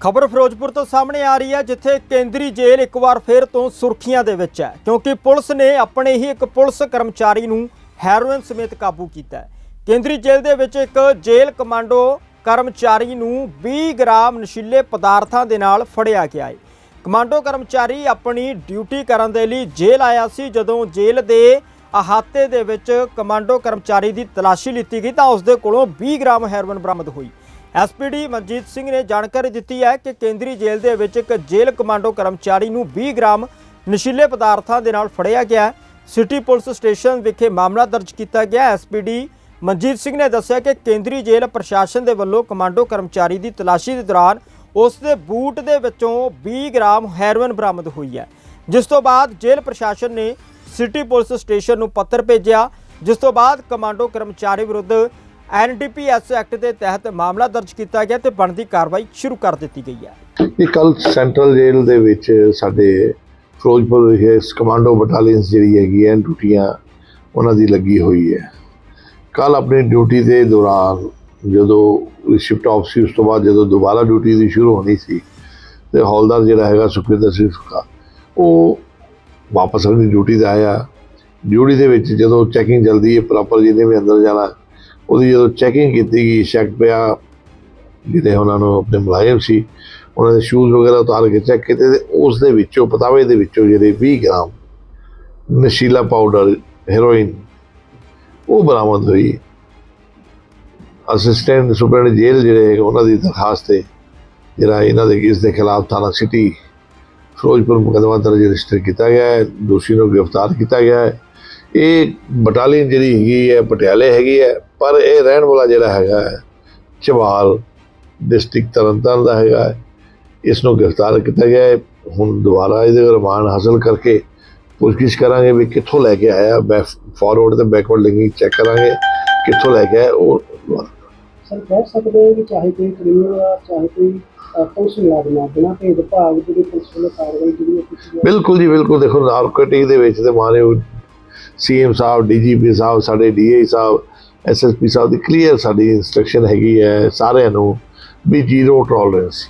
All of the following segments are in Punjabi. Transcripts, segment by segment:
ਖਬਰ ਫਿਰੋਜ਼ਪੁਰ ਤੋਂ ਸਾਹਮਣੇ ਆ ਰਹੀ ਹੈ, ਜਿੱਥੇ ਕੇਂਦਰੀ ਜੇਲ੍ਹ ਇੱਕ ਵਾਰ ਫੇਰ ਤੋਂ ਸੁਰਖੀਆਂ ਦੇ ਵਿੱਚ ਹੈ, ਕਿਉਂਕਿ ਪੁਲਿਸ ਨੇ ਆਪਣੇ ਹੀ ਇੱਕ ਪੁਲਿਸ ਕਰਮਚਾਰੀ ਨੂੰ ਹੈਰੋਇਨ ਸਮੇਤ ਕਾਬੂ ਕੀਤਾ ਹੈ। ਕੇਂਦਰੀ ਜੇਲ੍ਹ ਦੇ ਵਿੱਚ ਇੱਕ ਜੇਲ੍ਹ ਕਮਾਂਡੋ ਕਰਮਚਾਰੀ ਨੂੰ 20 ਗ੍ਰਾਮ ਨਸ਼ੀਲੇ ਪਦਾਰਥਾਂ ਦੇ ਨਾਲ ਫੜਿਆ ਗਿਆ ਹੈ। ਕਮਾਂਡੋ ਕਰਮਚਾਰੀ ਆਪਣੀ ਡਿਊਟੀ ਕਰਨ ਦੇ ਲਈ ਜੇਲ੍ਹ ਆਇਆ ਸੀ, ਜਦੋਂ ਜੇਲ੍ਹ ਦੇ ਅਹਾਤੇ ਦੇ ਵਿੱਚ ਕਮਾਂਡੋ ਕਰਮਚਾਰੀ ਦੀ ਤਲਾਸ਼ੀ ਲਿੱਤੀ ਗਈ, ਤਾਂ ਉਸ ਦੇ ਕੋਲੋਂ 20 ਗ੍ਰਾਮ ਹੈਰੋਇਨ ਬਰਾਮਦ ਹੋਈ। ਐਸਪੀਡੀ ਮਨਜੀਤ ਸਿੰਘ ਨੇ ਜਾਣਕਾਰੀ ਦਿੱਤੀ ਹੈ ਕਿ ਕੇਂਦਰੀ ਜੇਲ੍ਹ ਦੇ ਵਿੱਚ ਇੱਕ ਜੇਲ੍ਹ ਕਮਾਂਡੋ ਕਰਮਚਾਰੀ ਨੂੰ 20 ਗ੍ਰਾਮ ਨਸ਼ੀਲੇ ਪਦਾਰਥਾਂ ਦੇ ਨਾਲ ਫੜਿਆ ਗਿਆ ਸਿਟੀ ਪੁਲਿਸ ਸਟੇਸ਼ਨ ਵਿਖੇ ਮਾਮਲਾ ਦਰਜ ਕੀਤਾ ਗਿਆ। ਐਸਪੀਡੀ ਮਨਜੀਤ ਸਿੰਘ ਨੇ ਦੱਸਿਆ ਕਿ ਕੇਂਦਰੀ ਜੇਲ੍ਹ ਪ੍ਰਸ਼ਾਸਨ ਦੇ ਵੱਲੋਂ ਕਮਾਂਡੋ ਕਰਮਚਾਰੀ ਦੀ ਤਲਾਸ਼ੀ ਦੇ ਦੌਰਾਨ ਉਸ ਦੇ ਬੂਟ ਦੇ ਵਿੱਚੋਂ 20 ਗ੍ਰਾਮ ਹੈਰੋਇਨ ਬਰਾਮਦ ਹੋਈ ਹੈ। ਜਿਸ ਤੋਂ ਬਾਅਦ ਜੇਲ੍ਹ ਪ੍ਰਸ਼ਾਸਨ ਨੇ ਸਿਟੀ ਪੁਲਿਸ ਸਟੇਸ਼ਨ ਨੂੰ ਪੱਤਰ ਭੇਜਿਆ। ਜਿਸ ਤੋਂ ਬਾਅਦ ਕਮਾਂਡੋ ਕਰਮਚਾਰੀ ਵਿਰੁੱਧ ਐਨਡੀਪੀਐਸ ਐਕਟ ਦੇ ਤਹਿਤ ਮਾਮਲਾ ਦਰਜ ਕੀਤਾ ਗਿਆ ਤੇ ਬਣਦੀ ਕਾਰਵਾਈ ਸ਼ੁਰੂ ਕਰ ਦਿੱਤੀ ਗਈ ਹੈ। ਇਹ ਕੱਲ ਸੈਂਟਰਲ ਜੇਲ੍ਹ ਦੇ ਵਿੱਚ ਸਾਡੇ ਫਿਰੋਜ਼ਪੁਰ ਵਿਖੇ ਕਮਾਂਡੋ ਬਟਾਲੀਅਨਸ ਜਿਹੜੀ ਹੈਗੀ ਹੈ, ਡਿਊਟੀਆਂ ਉਹਨਾਂ ਦੀ ਲੱਗੀ ਹੋਈ ਹੈ। ਕੱਲ ਆਪਣੀ ਡਿਊਟੀ ਦੇ ਦੌਰਾਨ ਜਦੋਂ ਸ਼ਿਫਟ ਆਫ ਸੀ ਉਸ ਤੋਂ ਬਾਅਦ ਜਦੋਂ ਦੁਬਾਰਾ ਡਿਊਟੀ ਦੀ ਸ਼ੁਰੂ ਹੋਣੀ ਸੀ ਤੇ ਹੌਲਦਾਰ ਜਿਹੜਾ ਹੈਗਾ ਸੁਖਵਿੰਦਰ ਸਿੰਘ ਸੁੱਖਾ, ਉਹ ਵਾਪਸ ਆਪਣੀ ਡਿਊਟੀ ਤੇ ਆਇਆ। ਡਿਊਟੀ ਦੇ ਵਿੱਚ ਜਦੋਂ ਚੈਕਿੰਗ ਜਲਦੀ ਹੈ, ਪ੍ਰੋਪਰ ਜਿਹਨੇ ਵੀ ਅੰਦਰ ਜਾਣਾ ਉਹਦੀ ਜਦੋਂ ਚੈਕਿੰਗ ਕੀਤੀ ਗਈ ਸ਼ੱਕ ਪਿਆ ਜਿਹੜੇ ਉਹਨਾਂ ਨੂੰ ਆਪਣੇ ਮੁਲਾਜ਼ਮ ਸੀ ਉਹਨਾਂ ਦੇ ਸ਼ੂਜ਼ ਵਗੈਰਾ ਉਤਾਰ ਕੇ ਚੈੱਕ ਕੀਤੇ ਤੇ ਉਸ ਦੇ ਵਿੱਚੋਂ ਪਤਾਵੇ ਦੇ ਵਿੱਚੋਂ ਜਿਹੜੇ 20 ਗ੍ਰਾਮ ਨਸ਼ੀਲਾ ਪਾਊਡਰ ਹੈਰੋਇਨ ਉਹ ਬਰਾਮਦ ਹੋਈ। ਅਸਿਸਟੈਂਟ ਸੁਪਰਡੈਂਟ ਜੇਲ੍ਹ ਜਿਹੜੇ ਹੈਗੇ, ਉਹਨਾਂ ਦੀ ਦਰਖਾਸਤ ਤੇ ਜਿਹੜਾ ਇਹਨਾਂ ਦੇ ਇਸ ਦੇ ਖਿਲਾਫ ਥਾਣਾ ਸਿਟੀ ਫਿਰੋਜ਼ਪੁਰ ਮੁਕੱਦਮਾ ਦਰਜ ਰਜਿਸਟਰ ਕੀਤਾ ਗਿਆ ਹੈ ਦੋਸ਼ੀ ਨੂੰ ਗ੍ਰਿਫਤਾਰ ਕੀਤਾ ਗਿਆ ਹੈ। ਇਹ ਬਟਾਲੀਅਨ ਜਿਹੜੀ ਹੈਗੀ ਹੈ ਪਟਿਆਲੇ ਹੈਗੀ ਹੈ ਪਰ ਇਹ ਰਹਿਣ ਵਾਲਾ ਜਿਹੜਾ ਹੈਗਾ ਹੈ ਚਵਾਲ ਡਿਸਟ੍ਰਿਕਟ ਤਰਨਤਾਰਨ ਦਾ ਹੈਗਾ ਹੈ। ਇਸ ਨੂੰ ਗ੍ਰਿਫਤਾਰ ਕੀਤਾ ਗਿਆ ਹੈ। ਹੁਣ ਦੁਬਾਰਾ ਇਹਦੇ ਰਿਮਾਂਡ ਹਾਸਲ ਕਰਕੇ ਪੁੱਛਗਿੱਛ ਕਰਾਂਗੇ ਵੀ ਕਿੱਥੋਂ ਲੈ ਕੇ ਆਇਆ। ਬੈਕ ਫਾਰਵਰਡ ਤੇ ਬੈਕਵਰਡ ਲਿੰਕਿੰਗ ਚੈੱਕ ਕਰਾਂਗੇ ਕਿੱਥੋਂ ਲੈ ਕੇ ਆਇਆ ਉਹ ਸਰ ਕਹਿ ਸਕਦੇ ਹੋ ਕਿ ਚਾਹੇ ਕੋਈ ਕ੍ਰਿਮੀਨਲ ਆ ਚਾਹੇ ਕੋਈ ਪੁਲਿਸ ਮੁਲਾਜ਼ਮ ਆ ਬਿਨਾਂ ਭੇਦਭਾਵ ਜਿਹੜੀ ਪੁਲਿਸ ਵੱਲੋਂ ਕਾਰਵਾਈ ਜਿਹੜੀ ਬਿਲਕੁਲ ਜੀ ਬਿਲਕੁਲ। ਦੇਖੋ ਨਾਰਕੋਟਿਕ ਦੇ ਵਿੱਚ ਤੇ ਮਾਰੇ ਸੀਐਮ ਸਾਹਿਬ ਡੀਜੀਪੀ ਸਾਹਿਬ, ਸਾਡੇ ਡੀਏ ਸਾਹਿਬ ਐਸਐਸਪੀ ਸਾਹਿਬ ਦੀ ਕਲੀਅਰ ਸਾਡੀ ਇਨਸਟਰਕਸ਼ਨ ਹੈਗੀ ਹੈ ਸਾਰਿਆਂ ਨੂੰ ਵੀ ਜ਼ੀਰੋ ਟੋਲਰੈਂਸ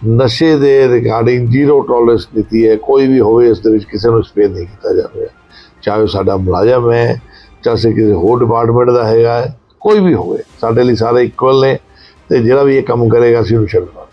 ਨਸ਼ੇ ਦੇ ਰਿਗਾਰਡਿੰਗ ਜ਼ੀਰੋ ਟੋਲਰੈਂਸ ਨੀਤੀ ਹੈ, ਕੋਈ ਵੀ ਹੋਵੇ ਇਸ ਦੇ ਵਿੱਚ ਕਿਸੇ ਨੂੰ ਸਪੇਅਰ ਨਹੀਂ ਕੀਤਾ ਜਾਵੇ ਚਾਹੇ ਉਹ ਸਾਡਾ ਮੁਲਾਜ਼ਮ ਹੈ, ਚਾਹੇ ਕਿਸੇ ਹੋਰ ਡਿਪਾਰਟਮੈਂਟ ਦਾ ਹੈਗਾ ਕੋਈ ਵੀ ਹੋਵੇ, ਸਾਡੇ ਲਈ ਸਾਰੇ ਇਕੁਅਲ ਨੇ ਤੇ ਜਿਹੜਾ ਵੀ ਇਹ ਕੰਮ ਕਰੇਗਾ, ਅਸੀਂ ਉਹਨੂੰ ਛੱਡਣਾ